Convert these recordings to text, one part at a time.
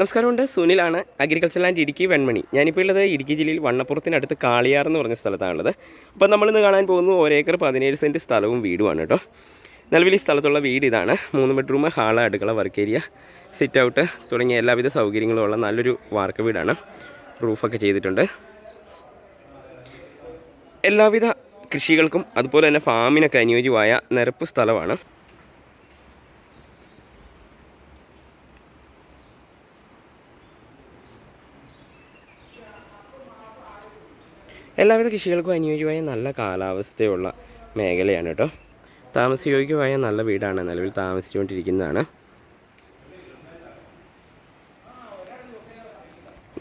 നമസ്കാരമുണ്ട്. സുനിലാണ് agriculture land Idukki Venmani. ഞാനിപ്പോൾ ഉള്ളത് ഇടുക്കി ജില്ലയിൽ വണ്ണപ്പുറത്തിനടുത്ത് കാളിയാർ എന്ന് പറഞ്ഞ സ്ഥലത്താണുള്ളത്. അപ്പോൾ നമ്മളിന്ന് കാണാൻ പോകുന്നത് ഒരേക്കർ പതിനേഴ് സെന്റ് സ്ഥലവും വീടുമാണ് കേട്ടോ. നിലവിൽ ഈ സ്ഥലത്തുള്ള വീട് ഇതാണ്. മൂന്ന് ബെഡ്റൂം ഹാൾ അടുക്കള വർക്ക് ഏരിയ സിറ്റ് ഔട്ട് തുടങ്ങിയ എല്ലാവിധ സൗകര്യങ്ങളും ഉള്ള നല്ലൊരു വാർക്ക വീടാണ്. റൂഫൊക്കെ ചെയ്തിട്ടുണ്ട്. എല്ലാവിധ കൃഷികൾക്കും അതുപോലെ തന്നെ ഫാമിനൊക്കെ അനുയോജ്യമായ നിരപ്പ് സ്ഥലമാണ്. എല്ലാവിധ കൃഷികൾക്കും അനുയോജ്യമായ നല്ല കാലാവസ്ഥയുള്ള മേഖലയാണ് കേട്ടോ താമസയോഗ്യമായ നല്ല വീടാണ് നിലവിൽ താമസിച്ചുകൊണ്ടിരിക്കുന്നതാണ്.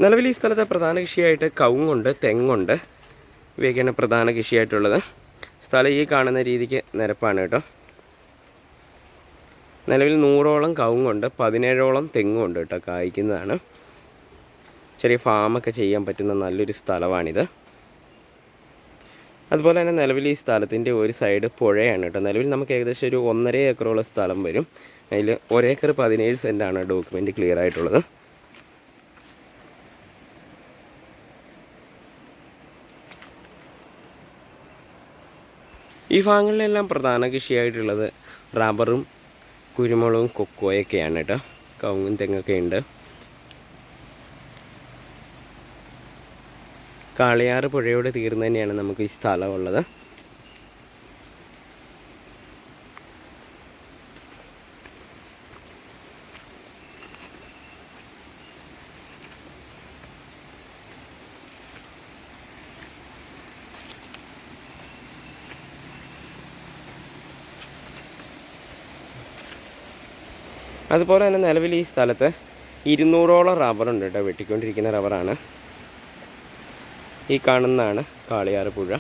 നിലവിൽ ഈ സ്ഥലത്തെ പ്രധാന കൃഷിയായിട്ട് കവുങ്ങുണ്ട് തെങ്ങുണ്ട്. ഇവയൊക്കെയാണ് പ്രധാന കൃഷിയായിട്ടുള്ളത്. സ്ഥലം ഈ കാണുന്ന രീതിക്ക് നിരപ്പാണ് കേട്ടോ നിലവിൽ നൂറോളം കവുങ്ങുണ്ട് പതിനേഴോളം തെങ്ങുണ്ട് കേട്ടോ കായ്ക്കുന്നതാണ്. ചെറിയ ഫാമൊക്കെ ചെയ്യാൻ പറ്റുന്ന നല്ലൊരു സ്ഥലമാണിത്. അതുപോലെ തന്നെ നിലവിൽ ഈ സ്ഥലത്തിന്റെ ഒരു സൈഡ് പുഴയാണ് കേട്ടോ. നിലവിൽ നമുക്ക് ഏകദേശം ഒരു ഒന്നര ഏക്കറോളം സ്ഥലം വരും. അതിൽ ഒരേക്കർ പതിനേഴ് സെന്റാണ് ഡോക്യുമെന്റ് ക്ലിയർ ആയിട്ടുള്ളത്. ഈ ഭാഗങ്ങളിലെല്ലാം പ്രധാന കൃഷിയായിട്ടുള്ളത് റബ്ബറും കുരുമുളകും കൊക്കോയൊക്കെയാണ് കേട്ടോ. കവുങ്ങും തെങ്ങൊക്കെ ഉണ്ട്. കാളിയാറ് പുഴയോട് തീർന്ന് തന്നെയാണ് നമുക്ക് ഈ സ്ഥലമുള്ളത്. അതുപോലെ തന്നെ നിലവിൽ ഈ സ്ഥലത്ത് ഇരുന്നൂറോളം റബ്ബറുണ്ട് കേട്ടോ വെട്ടിക്കൊണ്ടിരിക്കുന്ന റബ്ബറാണ്. ഈ കാണുന്നതാണ് കാളിയാറ് പുഴ.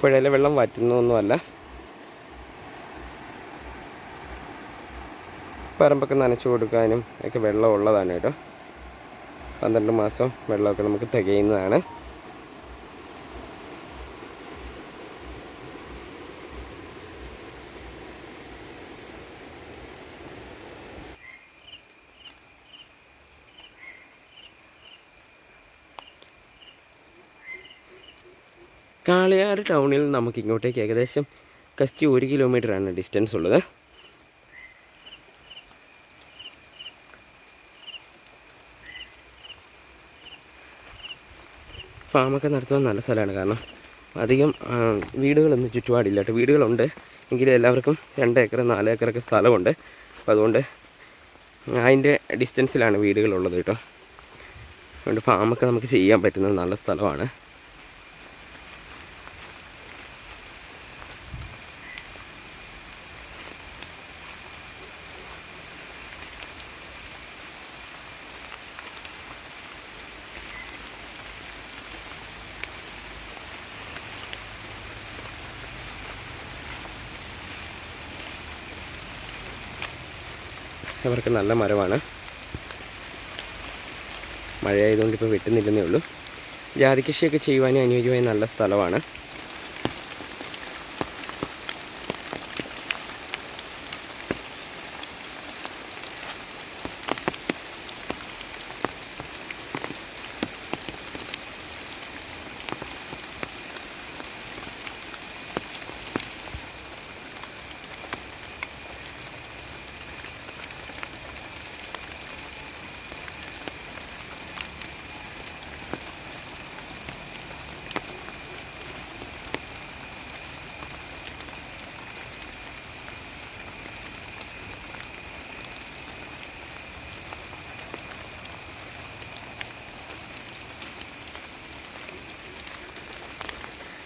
പുഴയിലെ വെള്ളം വറ്റുന്നൊന്നുമല്ല പറമ്പൊക്കെ നനച്ചു കൊടുക്കാനും ഒക്കെ വെള്ളം ഉള്ളതാണ് കേട്ടോ. പന്ത്രണ്ട് മാസം വെള്ളമൊക്കെ നമുക്ക് തികയുന്നതാണ്. കാളിയാട് ടൗണിൽ നമുക്ക് ഇങ്ങോട്ടേക്ക് ഏകദേശം കസ്റ്റി ഒരു കിലോമീറ്ററാണ് ഡിസ്റ്റൻസ് ഉള്ളത്. ഫാമൊക്കെ നടത്തുവാൻ നല്ല സ്ഥലമാണ്. കാരണം അധികം വീടുകളൊന്നും ചുറ്റുപാടില്ല കേട്ടോ. വീടുകളുണ്ട്. എങ്കിലും എല്ലാവർക്കും രണ്ട് ഏക്കർ നാല് ഏക്കറൊക്കെ സ്ഥലമുണ്ട്. അപ്പോൾ അതുകൊണ്ട് അതിന്റെ ഡിസ്റ്റൻസിലാണ് വീടുകളുള്ളത് കേട്ടോ. അതുകൊണ്ട് ഫാമൊക്കെ നമുക്ക് ചെയ്യാൻ പറ്റുന്ന നല്ല സ്ഥലമാണ്. അവർക്ക് നല്ല മരമാണ്. മഴയായതുകൊണ്ട് ഇപ്പോൾ വെട്ടുന്നില്ലെന്നേ ഉള്ളൂ. ജാതി കൃഷിയൊക്കെ ചെയ്യുവാനും അനുയോജ്യമായ നല്ല സ്ഥലമാണ്.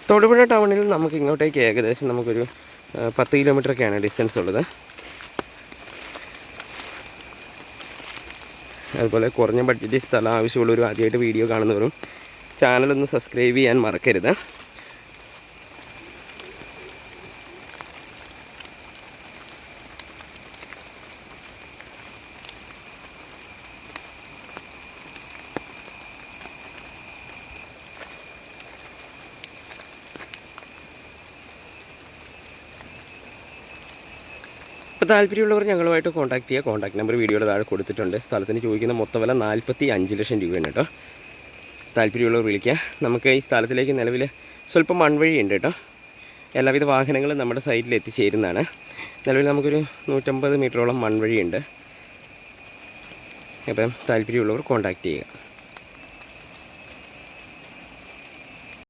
തൊടുപുഴ ടൗണിൽ നമുക്ക് ഇങ്ങോട്ടേക്ക് ഏകദേശം നമുക്കൊരു പത്ത് കിലോമീറ്ററൊക്കെയാണ് ഡിസ്റ്റൻസ് ഉള്ളത് അതുപോലെ കുറഞ്ഞ ബഡ്ജറ്റ് സ്ഥലം ആവശ്യമുള്ളവരും ആദ്യമായിട്ട് വീഡിയോ കാണുന്നവരും ചാനലൊന്ന് സബ്സ്ക്രൈബ് ചെയ്യാൻ മറക്കരുത്. അപ്പോൾ താല്പര്യമുള്ളവർ ഞങ്ങളുമായിട്ട് കോൺടാക്ട് ചെയ്യുക കോൺടാക്ട് നമ്പർ വീഡിയോയുടെ താഴെ കൊടുത്തിട്ടുണ്ട്. സ്ഥലത്തിന് ചോദിക്കുന്ന മൊത്തം വില നാൽപ്പത്തി അഞ്ച് ലക്ഷം രൂപയാണ് കേട്ടോ. താല്പര്യമുള്ളവർ വിളിക്കുക. നമുക്ക് ഈ സ്ഥലത്തിലേക്ക് നിലവിൽ സ്വല്പം മൺവഴിയുണ്ട് കേട്ടോ. എല്ലാവിധ വാഹനങ്ങളും നമ്മുടെ സൈറ്റിൽ എത്തിച്ചേരുന്നതാണ്. നിലവിൽ നമുക്കൊരു നൂറ്റമ്പത് മീറ്ററോളം മൺവഴിയുണ്ട്. അപ്പം താല്പര്യമുള്ളവർ കോൺടാക്ട് ചെയ്യുക.